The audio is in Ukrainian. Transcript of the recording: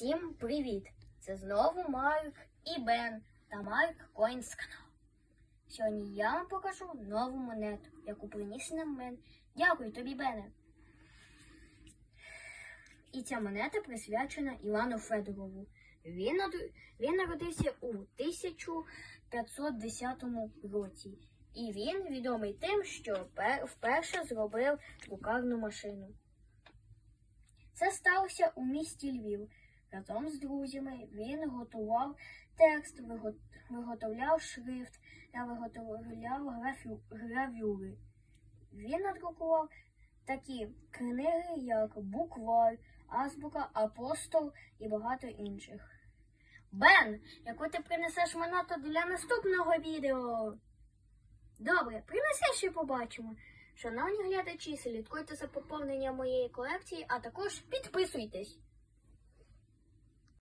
Всім привіт! Це знову Марк і Бен та Марк Коінс канал. Сьогодні я вам покажу нову монету, яку приніс нам Бен. Дякую тобі, Бене. І ця монета присвячена Івану Федорову. Він, він народився у 1510 році. І він відомий тим, що вперше зробив друкарну машину. Це сталося у місті Львів. Разом з друзями він готував текст, виготовляв шрифт та виготовляв гравюри. Він надрукував такі книги, як Буквар, Азбука, Апостол і багато інших. Бен, яку ти принесеш монету для наступного відео? Добре, принесеш і побачимо. Шановні глядачі, слідкуйте за поповненням моєї колекції, а також підписуйтесь.